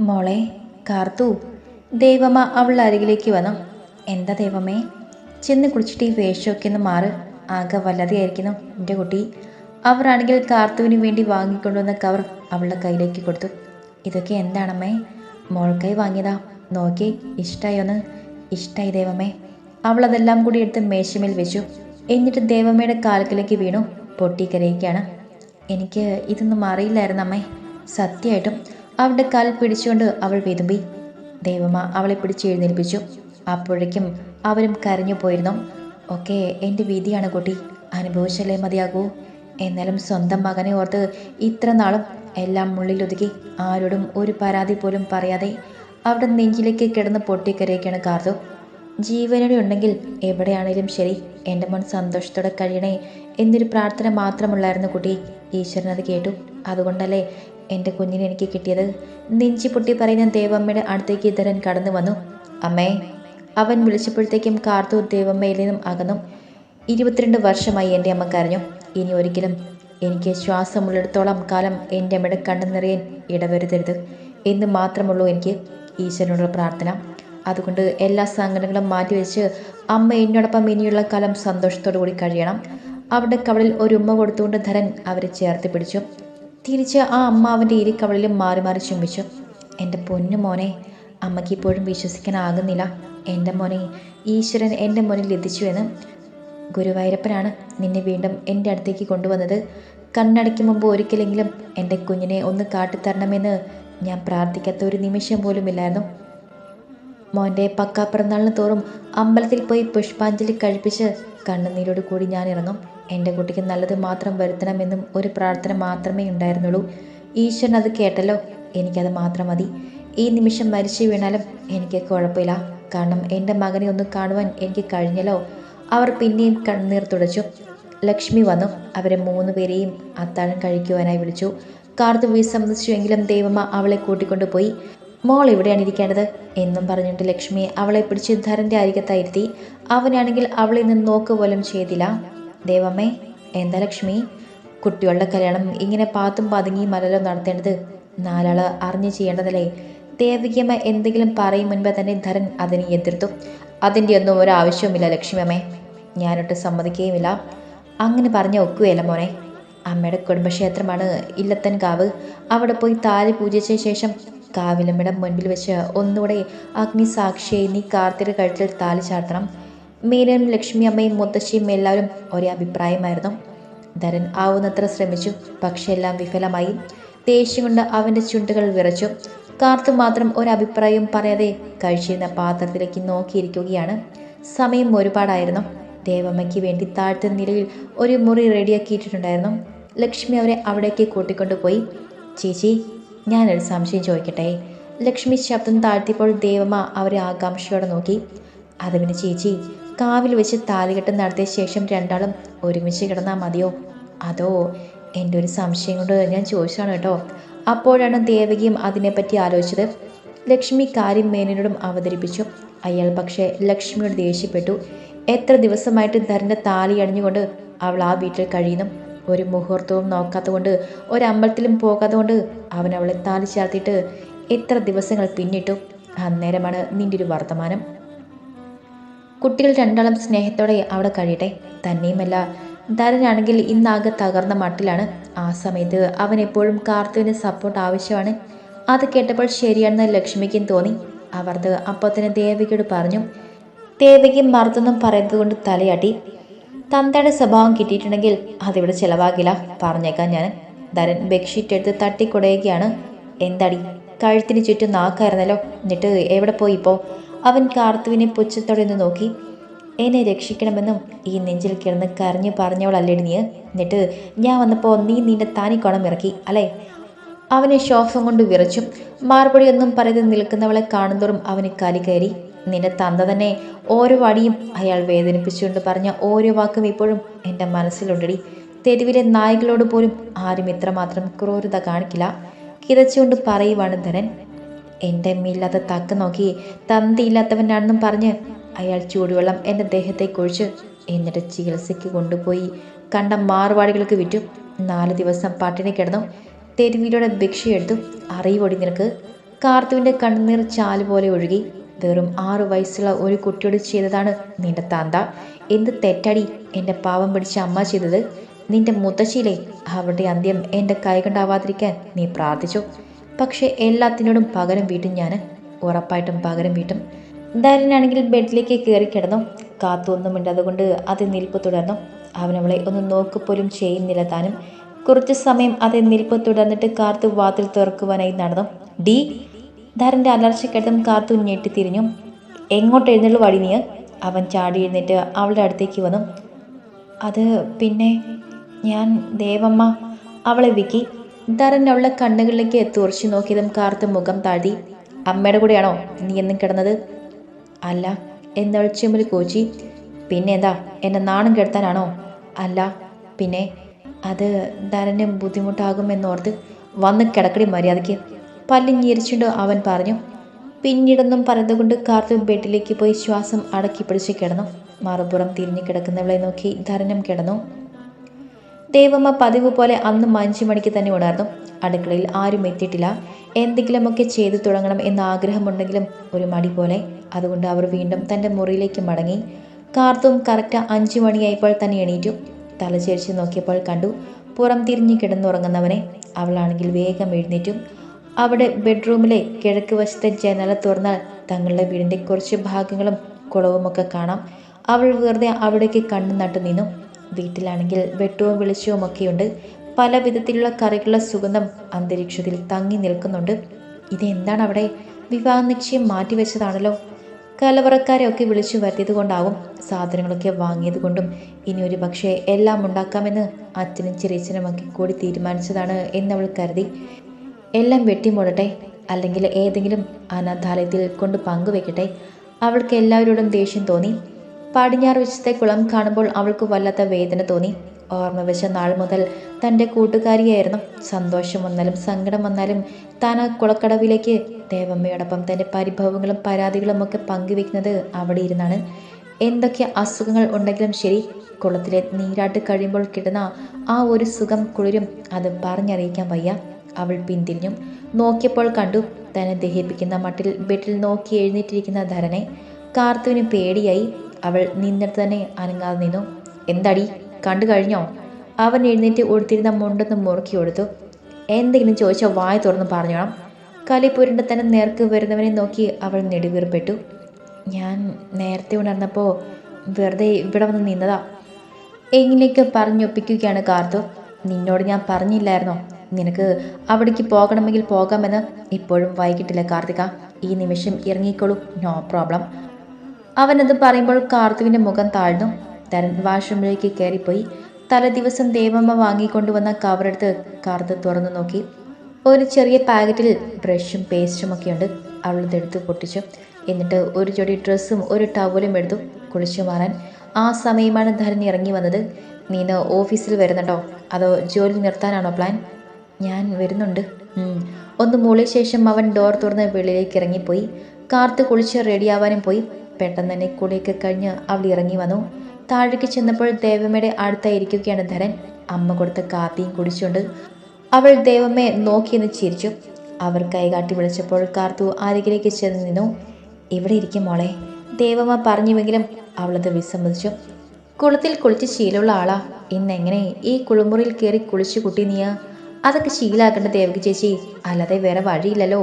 മോളെ കാർത്തു ദേവമ്മ അവളുടെ അരികിലേക്ക് വന്നു. എന്താ ദൈവമേ? ചെന്ന് കുളിച്ചിട്ട് ഈ വേഷമൊക്കെ ഒന്ന് മാറ്. ആകെ വല്ലാതെയായിരിക്കുന്നു എന്റെ കുട്ടി. അവരാണെങ്കിൽ കാർത്തുവിന് വേണ്ടി വാങ്ങിക്കൊണ്ടുവന്ന കവർ അവളുടെ കയ്യിലേക്ക് കൊടുത്തു. ഇതൊക്കെ എന്താണമ്മേ? മോൾക്കായി വാങ്ങിയതാ. നോക്കി ഇഷ്ടായോന്ന്. ഇഷ്ടായി ദൈവമേ. അവൾ അതെല്ലാം കൂടി എടുത്ത് മേശമേൽ വെച്ചു. എന്നിട്ട് ദേവമ്മയുടെ കാൽക്കിലേക്ക് വീണു. പൊട്ടിക്കരയുകയാണ്. എനിക്ക് ഇതൊന്നും അറിയില്ലായിരുന്നു അമ്മേ സത്യമായിട്ടും അവളുടെ കാൽ പിടിച്ചുകൊണ്ട് അവൾ വിതുമ്പി ദേവമ്മ അവളെ പിടിച്ച് എഴുന്നേൽപ്പിച്ചു. അപ്പോഴേക്കും അവരും കരഞ്ഞു പോയിരുന്നു. ഒക്കെ എന്റെ വിധിയാണ് കുട്ടി. അനുഭവിച്ചല്ലേ മതിയാകൂ. എന്നാലും സ്വന്തം മകനെ ഓർത്ത് ഇത്ര നാളും എല്ലാം ഉള്ളിലൊതുക്കി ആരോടും ഒരു പരാതി പോലും പറയാതെ അവിടെ നെഞ്ചിലേക്ക് കിടന്ന് പൊട്ടിക്കരയൊക്കെയാണ് കാർത്തു. ജീവനോടെ ഉണ്ടെങ്കിൽ എവിടെയാണേലും ശരി. എന്റെ മോൻ സന്തോഷത്തോടെ കഴിയണേ എന്നൊരു പ്രാർത്ഥന മാത്രമുള്ളായിരുന്നു കുട്ടി. ഈശ്വരൻ അത് കേട്ടു. അതുകൊണ്ടല്ലേ എന്റെ കുഞ്ഞിനെ എനിക്ക് കിട്ടിയത്. നെഞ്ചി പൊട്ടി പറയുന്ന ദേവമ്മയുടെ അടുത്തേക്ക് ഇതരൻ കടന്നു വന്നു. അമ്മേ അവൻ വിളിച്ചപ്പോഴത്തേക്കും കാർത്തു ദേവമ്മയിൽ നിന്നും അകന്നു. ഇരുപത്തിരണ്ട് വർഷമായി എന്റെ അമ്മ കരഞ്ഞു. ഇനി ഒരിക്കലും എനിക്ക് ശ്വാസമുള്ളിടത്തോളം കാലം എന്റെ അമ്മയുടെ കണ്ണു നിറയാൻ ഇടവരുതരുത് എന്ന് മാത്രമുള്ളൂ എനിക്ക് ഈശ്വരനോടുള്ള പ്രാർത്ഥന. അതുകൊണ്ട് എല്ലാ സങ്കടങ്ങളും മാറ്റിവെച്ച് അമ്മ എന്നോടൊപ്പം ഇനിയുള്ള കാലം സന്തോഷത്തോടു കൂടി കഴിയണം. അവിടെ കവളിൽ ഒരു ഉമ്മ കൊടുത്തുകൊണ്ട് ധരൻ അവരെ ചേർത്ത് പിടിച്ചു. തിരിച്ച് ആ അമ്മ അവന്റെ ഇരിക്കവളിലും മാറി മാറി ചുംബിച്ചു. എന്റെ പൊന്നു മോനെ അമ്മയ്ക്ക് ഇപ്പോഴും വിശ്വസിക്കാനാകുന്നില്ല. എന്റെ മോനെ ഈശ്വരൻ എന്റെ മുന്നിൽ എത്തിച്ചു എന്ന്. ഗുരുവായൂരപ്പനാണ് നിന്നെ വീണ്ടും എന്റെ അടുത്തേക്ക് കൊണ്ടുവന്നത്. കണ്ണടയ്ക്ക് മുമ്പ് ഒരിക്കലെങ്കിലും എന്റെ കുഞ്ഞിനെ ഒന്ന് കാട്ടിത്തരണമെന്ന് ഞാൻ പ്രാർത്ഥിക്കാത്ത ഒരു നിമിഷം പോലുമില്ലായിരുന്നു. മോന്റെ പക്കാ പിറന്നാളിന് തോറും അമ്പലത്തിൽ പോയി പുഷ്പാഞ്ജലി കഴിപ്പിച്ച് കണ്ണുനീരോട് കൂടി ഞാൻ ഇറങ്ങും. എന്റെ കുട്ടിക്ക് നല്ലത് മാത്രം വരുത്തണമെന്നും ഒരു പ്രാർത്ഥന മാത്രമേ ഉണ്ടായിരുന്നുള്ളൂ. ഈശ്വരൻ അത് കേട്ടല്ലോ. എനിക്കത് മാത്രം മതി. ഈ നിമിഷം മരിച്ചു വീണാലും എനിക്ക് കുഴപ്പമില്ല. കാരണം എന്റെ മകനെ ഒന്ന് കാണുവാൻ എനിക്ക് കഴിഞ്ഞല്ലോ. അവർ പിന്നെയും കണ്ണുനീർ തുടച്ചു. ലക്ഷ്മി വന്നു. അവരെ മൂന്ന് പേരെയും അത്താഴം കഴിക്കുവാനായി വിളിച്ചു. കാർത്തു വിസമ്മതിച്ചുവെങ്കിലും ദേവമ്മ അവളെ കൂട്ടിക്കൊണ്ടുപോയി. മോൾ എവിടെയാണ് ഇരിക്കേണ്ടത്? എന്നും പറഞ്ഞിട്ട് ലക്ഷ്മി അവളെ പിടിച്ച് ധരന്റെ അരികത്തായിരുത്തി അവനാണെങ്കിൽ അവളിൽ നിന്ന് നോക്ക് പോലും ചെയ്തില്ല. ദേവമ്മേ എന്താ ലക്ഷ്മി? കുട്ടികളുടെ കല്യാണം ഇങ്ങനെ പാത്തും പതുങ്ങി അല്ലല്ലോ നടത്തേണ്ടത്? നാലാൾ അറിഞ്ഞു ചെയ്യേണ്ടതല്ലേ? ദേവികമ്മ എന്തെങ്കിലും പറയും മുൻപേ തന്നെ ധരൻ അതിനെ എതിർത്തു. അതിന്റെ ഒന്നും ഒരു ആവശ്യവുമില്ല ലക്ഷ്മിയമ്മേ ഞാനൊട്ട് സമ്മതിക്കുകയുമില്ല. അങ്ങനെ പറഞ്ഞ ഒക്കുകയല്ല മോനെ. അമ്മയുടെ കുടുംബക്ഷേത്രമാണ് ഇല്ലത്തൻകാവ്. അവിടെ പോയി താലി പൂജിച്ച ശേഷം കാവിലമ്മയുടെ മുൻപിൽ വെച്ച് ഒന്നുകൂടെ അഗ്നി സാക്ഷിയായി നീ കാർത്തിയുടെ കഴുത്തിൽ താലി ചാർത്തണം. മീനനും ലക്ഷ്മി അമ്മയും മുത്തശ്ശിയും എല്ലാവരും ഒരേ അഭിപ്രായമായിരുന്നു. ധരൻ ആവുന്നത്ര ശ്രമിച്ചു പക്ഷെ എല്ലാം വിഫലമായി. ദേഷ്യം കൊണ്ട് അവന്റെ ചുണ്ടുകൾ വിറച്ചു. കാർത്തു മാത്രം ഒരഭിപ്രായവും പറയാതെ കഴിച്ചിരുന്ന പാത്രത്തിലേക്ക് നോക്കിയിരിക്കുകയാണ്. സമയം ഒരുപാടായിരുന്നു. ദേവമ്മയ്ക്ക് വേണ്ടി താഴ്ത്ത നിലയിൽ ഒരു മുറി റെഡിയാക്കിയിട്ടുണ്ടായിരുന്നു ലക്ഷ്മി അവരെ അവിടേക്ക് കൂട്ടിക്കൊണ്ടുപോയി. ചേച്ചി ഞാനൊരു സംശയം ചോദിക്കട്ടെ? ലക്ഷ്മി ശബ്ദം താഴ്ത്തിയപ്പോൾ ദേവമ്മ അവരെ ആകാംക്ഷയോടെ നോക്കി. അത് പിന്നെ ചേച്ചി കാവിൽ വെച്ച് താലികെട്ട് നടത്തിയ ശേഷം രണ്ടാളും ഒരുമിച്ച് കിടന്നാൽ മതിയോ? അതോ എന്റെ ഒരു സംശയം കൊണ്ട് ഞാൻ ചോദിച്ചതാണ് കേട്ടോ. അപ്പോഴാണ് ദേവകിയും അതിനെപ്പറ്റി ആലോചിച്ചത്. ലക്ഷ്മി കാര്യം മേനോടും അവതരിപ്പിച്ചു. അയാൾ പക്ഷേ ലക്ഷ്മിയോട് ദേഷ്യപ്പെട്ടു. എത്ര ദിവസമായിട്ട് ധരന്റെ താലി അണിഞ്ഞുകൊണ്ട് അവൾ ആ വീട്ടിൽ കഴിയുന്നു? ഒരു മുഹൂർത്തവും നോക്കാത്തതുകൊണ്ട് ഒരമ്പലത്തിലും പോകാത്തതുകൊണ്ട് അവൻ അവളെ താലി ചാർത്തിയിട്ട് എത്ര ദിവസങ്ങൾ പിന്നിട്ടു. അന്നേരമാണ് നിന്റെ ഒരു വർത്തമാനം. കുട്ടികൾ രണ്ടാളും സ്നേഹത്തോടെ അവിടെ കഴിയട്ടെ. തന്നെയുമല്ല ധരനാണെങ്കിൽ ഇന്നാകെ തകർന്ന മട്ടിലാണ്. ആ സമയത്ത് അവൻ എപ്പോഴും കാർത്തുവിന് സപ്പോർട്ട് ആവശ്യമാണ്. അത് കേട്ടപ്പോൾ ശരിയാണെന്ന് ലക്ഷ്മിക്കും തോന്നി. അവർത് അപ്പോൾ തന്നെ ദേവികയോട് പറഞ്ഞു ദേവികയും മറുത്തൊന്നും പറയുന്നത് കൊണ്ട് തലയാട്ടി. തന്തയുടെ സ്വഭാവം കിട്ടിയിട്ടുണ്ടെങ്കിൽ അതിവിടെ ചിലവാകില്ല. പറഞ്ഞേക്കാൻ ഞാൻ ധരൻ ബെഡ്ഷീറ്റ് എടുത്ത് തട്ടിക്കുടയുകയാണ്. എന്തടി? കഴുത്തിന് ചുറ്റും നാക്കായിരുന്നല്ലോ. എന്നിട്ട് എവിടെ പോയി ഇപ്പോൾ അവൻ കാർത്തുവിനെ പുച്ഛത്തോടെ ഒന്ന് നോക്കി. എന്നെ രക്ഷിക്കണമെന്നും ഈ നെഞ്ചിൽ കിടന്ന് കരഞ്ഞു പറഞ്ഞവളല്ലേടി നീ? എന്നിട്ട് ഞാൻ വന്നപ്പോൾ നീ നിന്റെ താനിക്കോണം ഇറക്കി അല്ലേ? അവനെ ശ്വാസം കൊണ്ട് വിറച്ചു. മാർപടിയൊന്നും പറയാതെ നിൽക്കുന്നവളെ കാണുന്തോറും അവന് കലി കയറി. നിന്റെ തന്ത തന്നെ ഓരോ അടിയും അയാൾ വേദനിപ്പിച്ചുകൊണ്ട് പറഞ്ഞ ഓരോ വാക്കും ഇപ്പോഴും എന്റെ മനസ്സിലുണ്ടടി. തെരുവിലെ നായ്കളോട് പോലും ആരും ഇത്രമാത്രം ക്രൂരത കാണിക്കില്ല. കിതച്ചുകൊണ്ട് പറയുവാണ് ധരൻ എന്റെ അമ്മയില്ലാത്ത തക്ക് നോക്കി തന്തിയില്ലാത്തവനാണെന്നും പറഞ്ഞ് അയാൾ ചൂടുവെള്ളം എന്റെ ദേഹത്തെ ഒഴിച്ച് എന്നിട്ട് ചികിത്സയ്ക്ക് കൊണ്ടുപോയി. കണ്ട മാറുവാടികൾക്ക് വിറ്റു. നാല് ദിവസം പട്ടിണി കിടന്നു. തെരുവിലൂടെ ഭിക്ഷയെടുത്തു. അറിയുപൊടി നിനക്ക്. കാർത്തുവിന്റെ കണ്ണുനീർ ചാൽ പോലെ ഒഴുകി. വെറും ആറു വയസ്സുള്ള ഒരു കുട്ടിയോട് ചെയ്തതാണ് നിന്റെ താന്ത. എന്ത് തെറ്റടി എന്റെ പാവം പിടിച്ച അമ്മ ചെയ്തത്? നിന്റെ മുത്തശ്ശിയിലെ അവരുടെ അന്ത്യം എന്റെ കൈകൊണ്ടാവാതിരിക്കാൻ നീ പ്രാർത്ഥിച്ചു. പക്ഷേ എല്ലാത്തിനോടും പകരം വീട്ടും ഞാൻ ഉറപ്പായിട്ടും പകരം വീട്ടും. ധരനാണെങ്കിൽ ബെഡിലേക്ക് കയറി കിടന്നു. കാത്തു ഒന്നും മിണ്ടാതുകൊണ്ട് അത് നിൽപ്പ് തുടർന്നു. അവനവളെ ഒന്ന് നോക്കുപോലും ചെയ്യുന്നില്ല താനും. കുറച്ച് സമയം അതേ നിൽപ്പ് തുടർന്നിട്ട് കാത്തു വാതിൽ തുറക്കുവാനായി നടന്നു. ഡി ധരന്റെ അലർച്ചക്കെട്ടും ഞെട്ടി തിരിഞ്ഞു എങ്ങോട്ട് എഴുന്നള്ളു വടിനിയ അവൻ ചാടി എഴുന്നേറ്റ് അവളുടെ അടുത്തേക്ക് വന്നു. അത് പിന്നെ ഞാൻ ദേവമ്മ അവളെ വിക്കി. ധരൻ അവളെ കണ്ണുകളിലേക്ക് തുറച്ചു നോക്കിയതും കാർത്ത് മുഖം താഴ്ത്തി. അമ്മയുടെ കൂടെയാണോ നീ എന്നും കിടന്നത്? അല്ല എന്നവൾ ചുമൽ കോച്ചി പിന്നെ എന്താ എന്നെ നാണം കെടുത്താനാണോ? അല്ല പിന്നെ അത് ധരന് ബുദ്ധിമുട്ടാകുമെന്നോർത്ത് വന്ന് കിടക്കടി മര്യാദയ്ക്ക്. പല്ല് ഞെരിച്ചുകൊണ്ട് അവൻ പറഞ്ഞു പിന്നീടൊന്നും പറഞ്ഞുകൊണ്ട് കാർത്തും ബെഡിലേക്ക് പോയി ശ്വാസം അടക്കി പിടിച്ച് കിടന്നു. മറുപുറം തിരിഞ്ഞു കിടക്കുന്നവളെ നോക്കി ധരണം കിടന്നു. ദേവമ്മ പതിവ് പോലെ അന്നും അഞ്ചു മണിക്ക് തന്നെ ഉണർന്നു. അടുക്കളയിൽ ആരും എത്തിയിട്ടില്ല. എന്തെങ്കിലുമൊക്കെ ചെയ്തു തുടങ്ങണം എന്ന ആഗ്രഹമുണ്ടെങ്കിലും ഒരു മടി പോലെ. അതുകൊണ്ട് അവർ വീണ്ടും തന്റെ മുറിയിലേക്ക് മടങ്ങി. കാർത്തും കറക്റ്റ് അഞ്ചു മണിയായപ്പോൾ തന്നെ എണീറ്റു. തലചേരിച്ച് നോക്കിയപ്പോൾ കണ്ടു പുറം തിരിഞ്ഞു കിടന്നുറങ്ങുന്നവനെ. അവളാണെങ്കിൽ വേഗം എഴുന്നേറ്റു. അവിടെ ബെഡ്റൂമിലെ കിഴക്ക് വശത്തെ ജനല തുറന്നാൽ തങ്ങളുടെ വീടിന്റെ കുറച്ച് ഭാഗങ്ങളും കുളവുമൊക്കെ കാണാം. അവൾ വെറുതെ അവിടേക്ക് കണ്ണു നട്ടു നിന്നു. വീട്ടിലാണെങ്കിൽ വെട്ടവും വെളിച്ചവും ഒക്കെയുണ്ട്. പല വിധത്തിലുള്ള കറികളുടെ സുഗന്ധം അന്തരീക്ഷത്തിൽ തങ്ങി നിൽക്കുന്നുണ്ട്. ഇതെന്താണ് അവിടെ? വിവാഹ നിശ്ചയം മാറ്റിവെച്ചതാണല്ലോ. കലവറക്കാരെ ഒക്കെ വിളിച്ചു വരുത്തിയത് കൊണ്ടാവും സാധനങ്ങളൊക്കെ വാങ്ങിയത് കൊണ്ടും ഇനി ഒരു പക്ഷേ എല്ലാം ഉണ്ടാക്കാമെന്ന് അച്ഛനും ചെറിയച്ഛനുമൊക്കെ കൂടി തീരുമാനിച്ചതാണ് എന്നവൾ കരുതി. എല്ലാം വെട്ടിമുടട്ടെ. അല്ലെങ്കിൽ ഏതെങ്കിലും അനാഥാലയത്തിൽ കൊണ്ട് പങ്കുവെക്കട്ടെ. അവൾക്ക് എല്ലാവരോടും ദേഷ്യം തോന്നി. പടിഞ്ഞാറ് വശത്തെ കുളം കാണുമ്പോൾ അവൾക്ക് വല്ലാത്ത വേദന തോന്നി. ഓർമ്മ വെച്ച നാൾ മുതൽ തന്റെ കൂട്ടുകാരിയായിരുന്നു. സന്തോഷം വന്നാലും സങ്കടം വന്നാലും താൻ ആ കുളക്കടവിലേക്ക് ദേവമ്മയോടൊപ്പം തന്റെ പരിഭവങ്ങളും പരാതികളും ഒക്കെ പങ്കുവെക്കുന്നത് അവിടെ ഇരുന്നാണ്. എന്തൊക്കെ അസുഖങ്ങൾ ഉണ്ടെങ്കിലും ശരി കുളത്തിലെ നീരാട്ട് കഴിയുമ്പോൾ കിട്ടുന്ന ആ ഒരു സുഖം കുളിരും. അത് പറഞ്ഞറിയിക്കാൻ വയ്യ. അവൾ പിന്തിരിഞ്ഞു. നോക്കിയപ്പോൾ കണ്ടു തന്നെ ദഹിപ്പിക്കുന്ന മട്ടിൽ ബെഡിൽ നോക്കി എഴുന്നേറ്റിരിക്കുന്ന ധരനെ. കാർത്തുവിന് പേടിയായി അവൾ നിന്നിട്ട് തന്നെ അനങ്ങാതെ നിന്നു. എന്താടി കണ്ടു കഴിഞ്ഞോ? അവൻ എഴുന്നേറ്റ് ഉടുത്തിരുന്ന മുണ്ടൊന്ന് മുറുക്കി കൊടുത്തു എന്തെങ്കിലും ചോദിച്ചാൽ വായ തുറന്ന് പറഞ്ഞോണം. പുരണ്ട തന്നെ നേർക്ക് വരുന്നവനെ നോക്കി അവൾ നെടുവീർപ്പെട്ടു. ഞാൻ നേരത്തെ ഉണർന്നപ്പോൾ വെറുതെ ഇവിടെ വന്ന് നിന്നതാ. എങ്ങനെയൊക്കെ പറഞ്ഞൊപ്പിക്കുകയാണ് കാർത്തു. നിന്നോട് ഞാൻ പറഞ്ഞില്ലായിരുന്നോ? നിനക്ക് അവിടേക്ക് പോകണമെങ്കിൽ പോകാമെന്ന് ഇപ്പോഴും വൈകിട്ടില്ല കാർത്തിക. ഈ നിമിഷം ഇറങ്ങിക്കോളൂ നോ പ്രോബ്ലം. അവനത് പറയുമ്പോൾ കാർത്തുവിന്റെ മുഖം താഴ്ന്നു. തരൻ വാഷ്റൂമിലേക്ക് കയറിപ്പോയി. തലേദിവസം ദേവമ്മ വാങ്ങിക്കൊണ്ടുവന്ന കവറെടുത്ത് കാർത്ത് തുറന്നു നോക്കി. ഒരു ചെറിയ പാക്കറ്റിൽ ബ്രഷും പേസ്റ്റും ഒക്കെ ഒക്കെയുണ്ട് അവളതെടുത്ത് പൊട്ടിച്ചു. എന്നിട്ട് ഒരു ജോഡി ഡ്രസ്സും ഒരു ടവലും എടുത്തു കുളിച്ചു മാറാൻ. ആ സമയമാണ് ധരൻ ഇറങ്ങി വന്നത്. നീന ഓഫീസിൽ വരുന്നുണ്ടോ? അതോ ജോലി നിർത്താനാണോ പ്ലാൻ? ഞാൻ വരുന്നുണ്ട്. ഒന്ന് മൂളിയ ശേഷം അവൻ ഡോർ തുറന്ന് വെളിയിലേക്ക് ഇറങ്ങിപ്പോയി. കാർത്ത് കുളിച്ച് റെഡിയാവാനും പോയി. പെട്ടെന്ന് തന്നെ കുളിയൊക്കെ കഴിഞ്ഞ് അവൾ ഇറങ്ങി വന്നു. താഴേക്ക് ചെന്നപ്പോൾ ദേവമ്മയുടെ അടുത്തായിരിക്കുകയാണ് ധരൻ. അമ്മ കൊടുത്ത കാപ്പിയും കുടിച്ചുകൊണ്ട് അവൾ ദേവമ്മയെ നോക്കിയെന്ന് ചിരിച്ചു. അവർ കൈകാട്ടി വിളിച്ചപ്പോൾ കാർത്തു അരികിലേക്ക് ചെന്ന് നിന്നു. ഇവിടെ ഇരിക്കും മോളെ? ദേവമ്മ പറഞ്ഞുവെങ്കിലും അവളത് വിസമ്മതിച്ചു. കുളത്തിൽ കുളിച്ച് ശീലമുള്ള ആളാ. ഇന്നെങ്ങനെ ഈ കുളിമുറിയിൽ കയറി കുളിച്ചു കുട്ടി നീയാ? അതൊക്കെ ശീലാക്കേണ്ട ദേവകി ചേച്ചി. അല്ലാതെ വേറെ വഴിയില്ലല്ലോ.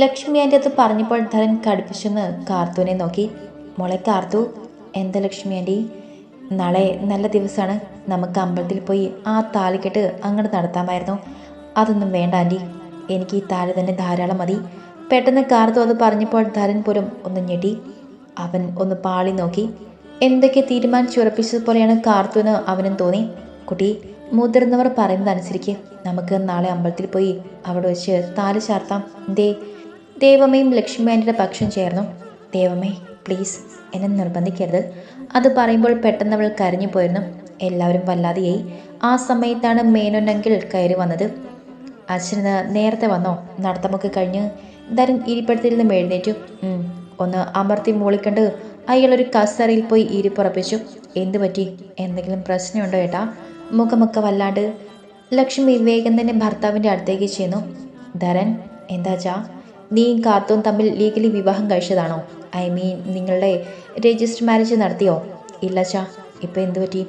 ലക്ഷ്മി ആന്റെ അത് പറഞ്ഞപ്പോൾ ധരൻ കടുപ്പിച്ചെന്ന് കാർത്തുവിനെ നോക്കി. മോളെ കാർത്തു എന്താ ലക്ഷ്മി ആന്റി? നാളെ നല്ല ദിവസമാണ് നമുക്ക് അമ്പലത്തിൽ പോയി ആ താലിക്കെട്ട് അങ്ങോട്ട് നടത്താമായിരുന്നു. അതൊന്നും വേണ്ട ആന്റി. എനിക്ക് ഈ താലി തന്നെ ധാരാളം മതി. പെട്ടെന്ന് കാർത്തു അത് പറഞ്ഞപ്പോൾ ധരൻ പോലും ഒന്ന് ഞെട്ടി. അവൻ ഒന്ന് പാളി നോക്കി. എന്തൊക്കെ തീരുമാനിച്ചുറപ്പിച്ചതുപോലെയാണ് കാർത്തുവെന്ന് അവനും തോന്നി? കുട്ടി മുതിർന്നവർ പറയുന്നതനുസരിച്ച് നമുക്ക് നാളെ അമ്പലത്തിൽ പോയി അവിടെ വെച്ച് താൽ ചാർത്താം. ദേ ദേവമ്മയും ലക്ഷ്മി പക്ഷം ചേർന്നു. ദേവമ്മേ പ്ലീസ് എന്നെ നിർബന്ധിക്കരുത്. അത് പറയുമ്പോൾ പെട്ടെന്ന് അവൾ കരഞ്ഞു പോയിരുന്നു. എല്ലാവരും വല്ലാതെയായി. ആ സമയത്താണ് മേനൊന്നെങ്കിൽ കയറി വന്നത്. അച്ഛന് നേരത്തെ വന്നോ? നടത്തമൊക്കെ കഴിഞ്ഞ് ധരൻ ഇരിപ്പിടത്തിൽ നിന്നും എഴുന്നേറ്റു. ഒന്ന് അമർത്തി മൂളിക്കണ്ട് അയാളൊരു കസറിയിൽ പോയി ഇരിപ്പുറപ്പിച്ചു. എന്തു പറ്റി എന്തെങ്കിലും പ്രശ്നമുണ്ടോ ഏട്ടാ? മുഖമൊക്കെ വല്ലാണ്ട് ലക്ഷ്മി വേഗം തന്നെ ഭർത്താവിന്റെ അടുത്തേക്ക് ചെന്നു. ധരൻ എന്താച്ചാ നീയും കാത്തും തമ്മിൽ ലീഗലി വിവാഹം കഴിച്ചതാണോ? ഐ മീൻ നിങ്ങളുടെ രജിസ്റ്റർ മാരേജ് നടത്തിയോ? ഇല്ല ചാ ഇപ്പം എന്തു പറ്റി?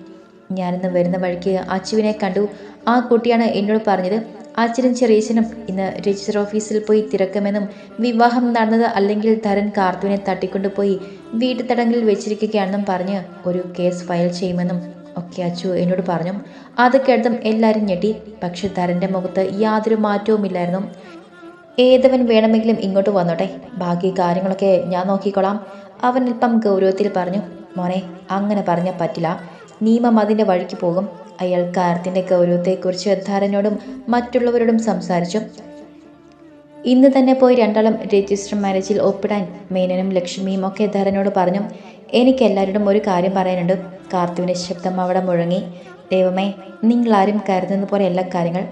ഞാനിന്ന് വരുന്ന വഴിക്ക് അച്ചുവിനെ കണ്ടു. ആ കുട്ടിയാണ് എന്നോട് പറഞ്ഞത്. അച്ഛനും ചെറിയച്ഛനും ഇന്ന് രജിസ്റ്റർ ഓഫീസിൽ പോയി തിരക്കുമെന്നും വിവാഹം നടന്നത് അല്ലെങ്കിൽ ധരൻ കാർത്തുവിനെ തട്ടിക്കൊണ്ടുപോയി വീട്ടുതടങ്കിൽ വെച്ചിരിക്കുകയാണെന്നും പറഞ്ഞ് ഒരു കേസ് ഫയൽ ചെയ്യുമെന്നും ഒക്കെ അച്ചു എന്നോട് പറഞ്ഞു. അത് കേട്ടതും എല്ലാവരും ഞെട്ടി. പക്ഷെ ധരന്റെ മുഖത്ത് യാതൊരു മാറ്റവുമില്ലായിരുന്നു. ഏതവൻ വേണമെങ്കിലും ഇങ്ങോട്ട് വന്നോട്ടെ. ബാക്കി കാര്യങ്ങളൊക്കെ ഞാൻ നോക്കിക്കോളാം. അവൻ അല്പം ഗൗരവത്തിൽ പറഞ്ഞു മോനെ അങ്ങനെ പറഞ്ഞാൽ പറ്റില്ല. നിയമം അതിന്റെ വഴിക്ക് പോകും. അയാൾ കാര്യത്തിന്റെ ഗൗരവത്തെക്കുറിച്ച് ധരനോടും മറ്റുള്ളവരോടും സംസാരിച്ചു. ഇന്ന് തന്നെ പോയി രണ്ടാളും രജിസ്റ്റർ മാരേജിൽ ഒപ്പിടാൻ മേനനും ലക്ഷ്മിയും ഒക്കെ ധരനോട് പറഞ്ഞു. എനിക്ക് എല്ലാവരോടും ഒരു കാര്യം പറയാനുണ്ട്. കാർത്തുവിന്റെ ശബ്ദം അവിടെ മുഴങ്ങി. ദൈവമേ നിങ്ങളാരും കരുതുന്ന പോലെ എല്ലാ കാര്യങ്ങൾ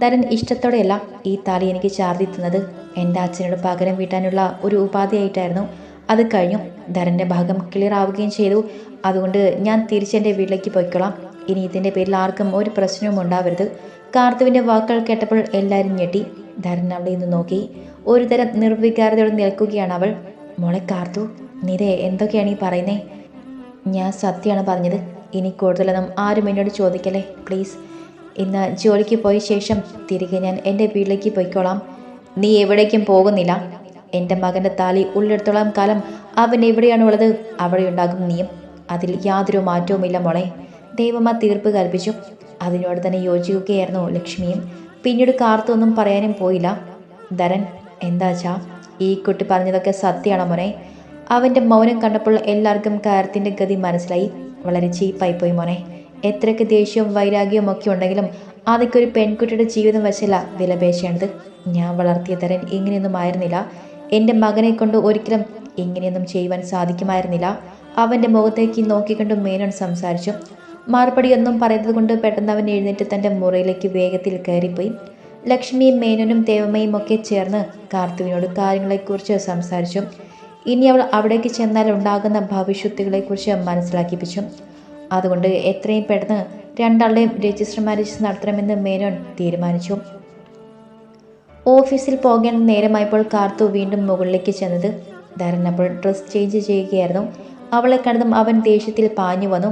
ധരൻ ഇഷ്ടത്തോടെയല്ല ഈ താലി എനിക്ക് ചാർത്തി തന്നത്. എന്റെ അച്ഛനോട് പകരം വീട്ടാനുള്ള ഒരു ഉപാധിയായിട്ടായിരുന്നു. അത് കഴിഞ്ഞു. ധരന്റെ ഭാഗം ക്ലിയർ ആവുകയും ചെയ്തു. അതുകൊണ്ട് ഞാൻ തിരിച്ചെന്റെ വീട്ടിലേക്ക് പോയിക്കോളാം. ഇനി ഇതിന്റെ പേരിൽ ആർക്കും ഒരു പ്രശ്നവും ഉണ്ടാവരുത്. കാർത്തുവിന്റെ വാക്കുകൾ കേട്ടപ്പോൾ എല്ലാവരും ഞെട്ടി. ധരൻ അവിടെ നിന്ന് നോക്കി. ഒരുതരം നിർവികാരതയോടെ നിൽക്കുകയാണ് അവൾ. മോളെ കാർത്തു നിതേ എന്തൊക്കെയാണ് ഈ പറയുന്നേ? ഞാൻ സത്യമാണ് പറഞ്ഞത്. ഇനി കൂടുതലൊന്നും ആരും എന്നോട് ചോദിക്കല്ലേ പ്ലീസ് ഇന്ന് ജോലിക്ക് പോയ ശേഷം തിരികെ ഞാൻ എന്റെ വീട്ടിലേക്ക് പോയിക്കോളാം. നീ എവിടേക്കും പോകുന്നില്ല. എന്റെ മകന്റെ താലി ഉള്ളിടത്തോളം കാലം അവൻ എവിടെയാണുള്ളത് അവിടെ ഉണ്ടാകും നീയും. അതിൽ യാതൊരു മാറ്റവുമില്ല മോളെ. ദൈവമ തീർപ്പ് കൽപ്പിച്ചു. അതിനോട് തന്നെ യോജിക്കുകയായിരുന്നു ലക്ഷ്മിയും. പിന്നീട് കാർത്തൊന്നും പറയാനും പോയില്ല. ധരൻ എന്താച്ചാ ഈ കുട്ടി പറഞ്ഞതൊക്കെ സത്യമാണോ മോനെ? അവന്റെ മൗനം കണ്ടപ്പോൾ എല്ലാവർക്കും കാര്യത്തിന്റെ ഗതി മനസ്സിലായി. വളരെ ചീപ്പായി പോയി മോനെ. എത്രയൊക്കെ ദേഷ്യവും വൈരാഗ്യവും ഒക്കെ ഉണ്ടെങ്കിലും അതൊക്കെ ഒരു പെൺകുട്ടിയുടെ ജീവിതം വെച്ചല്ല വിലപേശേണ്ടത്. ഞാൻ വളർത്തിയ തരൻ ഇങ്ങനെയൊന്നും ആയിരുന്നില്ല. എന്റെ മകനെ കൊണ്ട് ഒരിക്കലും ഇങ്ങനെയൊന്നും ചെയ്യുവാൻ സാധിക്കുമായിരുന്നില്ല. അവന്റെ മുഖത്തേക്ക് നോക്കിക്കൊണ്ട് മേനോൻ സംസാരിച്ചു. മറുപടിയൊന്നും പറയുന്നത് കൊണ്ട് പെട്ടെന്ന് അവൻ എഴുന്നേറ്റ് തന്റെ മുറിയിലേക്ക് വേഗത്തിൽ കയറിപ്പോയി. ലക്ഷ്മിയും മേനോനും ദേവമ്മയും ഒക്കെ ചേർന്ന് കാർത്തുവിനോട് കാര്യങ്ങളെക്കുറിച്ച് സംസാരിച്ചു. ഇനി അവൾ അവിടേക്ക് ചെന്നാൽ ഉണ്ടാകുന്ന ഭവിഷ്യത്തുകളെക്കുറിച്ച് മനസ്സിലാക്കിപ്പിച്ചു. അതുകൊണ്ട് എത്രയും പെട്ടെന്ന് രണ്ടാളുടെയും രജിസ്റ്റർ മാരേജ് നടത്തണമെന്ന് മേനോൻ തീരുമാനിച്ചു. ഓഫീസിൽ പോകേണ്ട നേരമായപ്പോൾ കാർത്തു വീണ്ടും മുകളിലേക്ക് ചെന്നത്. ധരൻ അപ്പോൾ ഡ്രസ് ചേഞ്ച് ചെയ്യുകയായിരുന്നു. അവളെ കണ്ടതും അവൻ ദേഷ്യത്തിൽ പാഞ്ഞു വന്നു.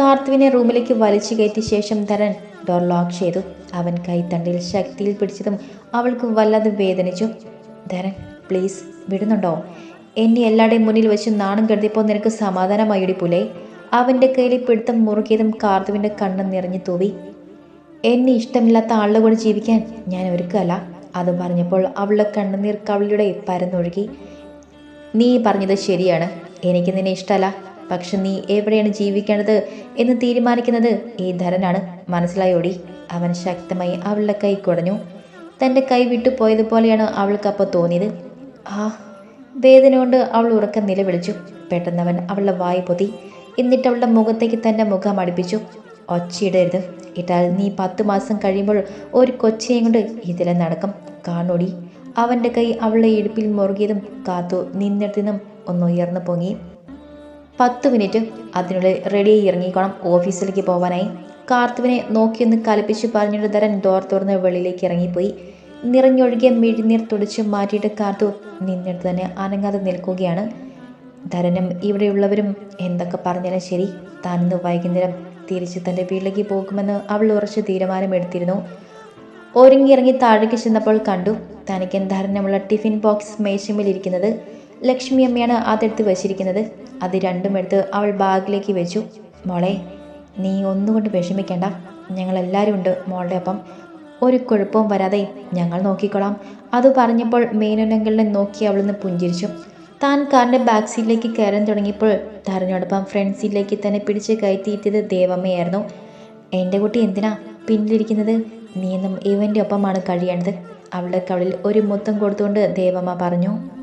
കാർത്തുവിനെ റൂമിലേക്ക് വലിച്ചു കയറ്റിയ ശേഷം ധരൻ ഡോർ ലോക്ക് ചെയ്തു. അവൻ കൈത്തണ്ടിൽ ശക്തിയിൽ പിടിച്ചതും അവൾക്ക് വല്ലാതെ വേദനിച്ചു. ധരൻ പ്ലീസ് വിടുന്നുണ്ടോ? എന്നെ എല്ലാവരുടെയും മുന്നിൽ വെച്ച് നാണം കരുതിയപ്പോൾ നിനക്ക് സമാധാനമായിടി പുലേ. അവന്റെ കയ്യിൽ പിടുത്തം മുറുകിയതും കാർത്തുവിന്റെ കണ്ണ് നിറഞ്ഞു തൂവി. എന്നെ ഇഷ്ടമില്ലാത്ത ആളുടെ കൂടെ ജീവിക്കാൻ ഞാൻ ഒരുക്കല്ല അത് പറഞ്ഞപ്പോൾ അവളുടെ കണ്ണുനീർ കവളിയുടെ പരന്നൊഴുകി. നീ പറഞ്ഞത് ശരിയാണ്. എനിക്ക് നിന്നെ ഇഷ്ടമല്ല. പക്ഷെ നീ എവിടെയാണ് ജീവിക്കേണ്ടത് എന്ന് തീരുമാനിക്കുന്നത് ഈ ധരനാണ്. മനസ്സിലായോടി അവൻ ശക്തമായി അവളുടെ കൈ കുടഞ്ഞു. തന്റെ കൈ വിട്ടുപോയതുപോലെയാണ് അവൾക്കപ്പോൾ തോന്നിയത്. ആ വേദന കൊണ്ട് അവൾ ഉറക്കം നിലവിളിച്ചു. പെട്ടെന്നവൻ അവളുടെ വായി പൊതി എന്നിട്ട് അവളുടെ മുഖത്തേക്ക് തന്റെ മുഖം അടുപ്പിച്ചു. ഒച്ചയിടരുത്. ഇട്ടാൽ നീ പത്ത് മാസം കഴിയുമ്പോൾ ഒരു കൊച്ചിയെയും കൊണ്ട് ഇതിലെ നടക്കും. കാണോടി. അവന്റെ കൈ അവളുടെ ഇടുപ്പിൽ മുറുകിയതും കാത്തു നിന്നിടത്തുനിന്നും ഒന്ന് ഉയർന്നു പൊങ്ങി. പത്ത് മിനിറ്റ് അതിനുള്ളിൽ റെഡിയായി ഇറങ്ങിക്കോണം ഓഫീസിലേക്ക് പോവാനായി. കാർത്തുവിനെ നോക്കിയൊന്ന് കലപ്പിച്ച് പറഞ്ഞിട്ട് തരൻ ഡോർ തുറന്ന് വെളിയിലേക്ക് ഇറങ്ങിപ്പോയി. നിറഞ്ഞൊഴുകിയ മിഴിനീർ തുടച്ച് മാറ്റിയിട്ട് കാത്തു നിന്നിട്ട് തന്നെ അനങ്ങാതെ നിൽക്കുകയാണ്. ധരനും ഇവിടെയുള്ളവരും എന്തൊക്കെ പറഞ്ഞാലും ശരി താനിന്ന് വൈകുന്നേരം തിരിച്ച് തന്റെ വീട്ടിലേക്ക് പോകുമെന്ന് അവൾ ഉറച്ച് തീരുമാനമെടുത്തിരുന്നു. ഒരുങ്ങിയിറങ്ങി താഴേക്ക് ചെന്നപ്പോൾ കണ്ടു തനിക്ക് ധാരണമുള്ള ടിഫിൻ ബോക്സ് മേശമേലിരിക്കുന്നത് ലക്ഷ്മി അമ്മയാണ് അതെടുത്ത് വെച്ചിരിക്കുന്നത്. അത് രണ്ടും എടുത്ത് അവൾ ബാഗിലേക്ക് വെച്ചു. മോളെ നീ ഒന്നുകൊണ്ട് വിഷമിക്കേണ്ട. ഞങ്ങളെല്ലാവരും ഉണ്ട് മോളുടെ ഒപ്പം. ഒരു കുഴപ്പവും വരാതെ ഞങ്ങൾ നോക്കിക്കോളാം. അത് പറഞ്ഞപ്പോൾ മേനോനങ്കളിനെ നോക്കി അവളിന്ന് പുഞ്ചിരിച്ചു. താൻ കാറിന്റെ ബാക്ക് സീറ്റിലേക്ക് കയറാൻ തുടങ്ങിയപ്പോൾ ധരനോടൊപ്പം ഫ്രണ്ട് സീറ്റിലേക്ക് തന്നെ പിടിച്ച് കയറ്റിയിട്ടത് ദേവമ്മയായിരുന്നു. എന്റെ കുട്ടി എന്തിനാ പിന്നിലിരിക്കുന്നത്? നീ എന്നും ഇവന്റെ ഒപ്പമാണ് കഴിയേണ്ടത്. അവളുടെ കവളിൽ ഒരു മുത്തം കൊടുത്തുകൊണ്ട് ദേവമ്മ പറഞ്ഞു.